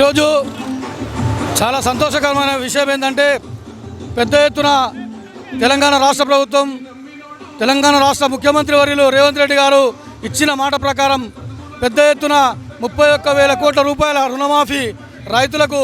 ఈరోజు చాలా సంతోషకరమైన విషయం ఏంటంటే పెద్ద ఎత్తున తెలంగాణ రాష్ట్ర ప్రభుత్వం తెలంగాణ రాష్ట్ర ముఖ్యమంత్రి వర్యులు రేవంత్ రెడ్డి గారు ఇచ్చిన మాట ప్రకారం పెద్ద ఎత్తున ముప్పై ఒక్క వేల కోట్ల రూపాయల రుణమాఫీ రైతులకు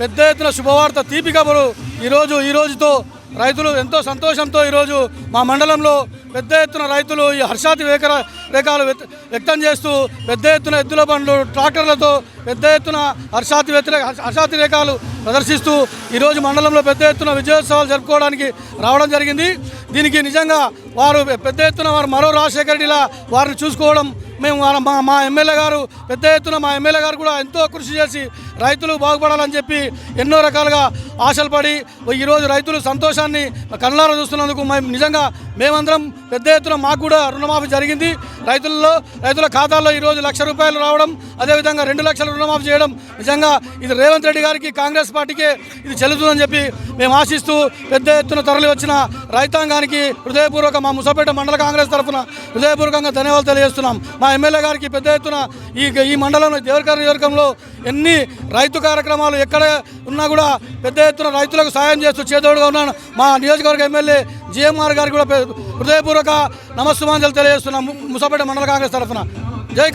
పెద్ద ఎత్తున శుభవార్త తీపి కబురు ఈరోజు ఈ రోజుతో రైతులు ఎంతో సంతోషంతో ఈరోజు మా మండలంలో పెద్ద ఎత్తున రైతులు ఈ హర్షాతి వేకర రేఖాలు వ్యక్తం చేస్తూ పెద్ద ఎత్తున ఎద్దుల బండ్లు ట్రాక్టర్లతో పెద్ద ఎత్తున హర్షాతి వ్యతిరేక హర్షాతి రేఖాలు ప్రదర్శిస్తూ ఈరోజు మండలంలో పెద్ద ఎత్తున విజయోత్సవాలు జరుపుకోవడానికి రావడం జరిగింది. దీనికి నిజంగా వారు పెద్ద ఎత్తున వారు మరో రాజశేఖర రెడ్డిలా వారిని చూసుకోవడం మేము మా మా ఎమ్మెల్యే గారు పెద్ద ఎత్తున మా ఎమ్మెల్యే గారు కూడా ఎంతో కృషి చేసి రైతులు బాగుపడాలని చెప్పి ఎన్నో రకాలుగా ఆశలు పడి ఈరోజు రైతులు సంతోషాన్ని కళ్ళారా చూస్తున్నందుకు మేము నిజంగా మేమందరం పెద్ద ఎత్తున మాకు కూడా రుణమాఫీ జరిగింది. రైతుల్లో రైతుల ఖాతాల్లో ఈరోజు లక్ష రూపాయలు రావడం అదేవిధంగా రెండు లక్షల రుణమాఫీ చేయడం నిజంగా ఇది రేవంత్ రెడ్డి గారికి కాంగ్రెస్ పార్టీకే ఇది చెల్లుతుందని చెప్పి మేము ఆశిస్తూ పెద్ద ఎత్తున తరలి వచ్చిన రైతాంగానికి హృదయపూర్వక మా ముసపేట మండల కాంగ్రెస్ తరఫున హృదయపూర్వకంగా ధన్యవాదాలు తెలియజేస్తున్నాం. మా ఎమ్మెల్యే గారికి పెద్ద ఎత్తున ఈ ఈ మండలంలో దేవరకర నియోజకవర్గంలో ఎన్ని రైతు కార్యక్రమాలు ఎక్కడ ఉన్నా కూడా పెద్ద ఎత్తున రైతులకు సాయం చేస్తూ చేదోడుగా ఉన్నాను. మా నియోజకవర్గ ఎమ్మెల్యే జిఎంఆర్ గారికి కూడా హృదయపూర్వక నమస్సుమాంజలు తెలియజేస్తున్నాం ముసపేట మండల కాంగ్రెస్ తరఫున. జై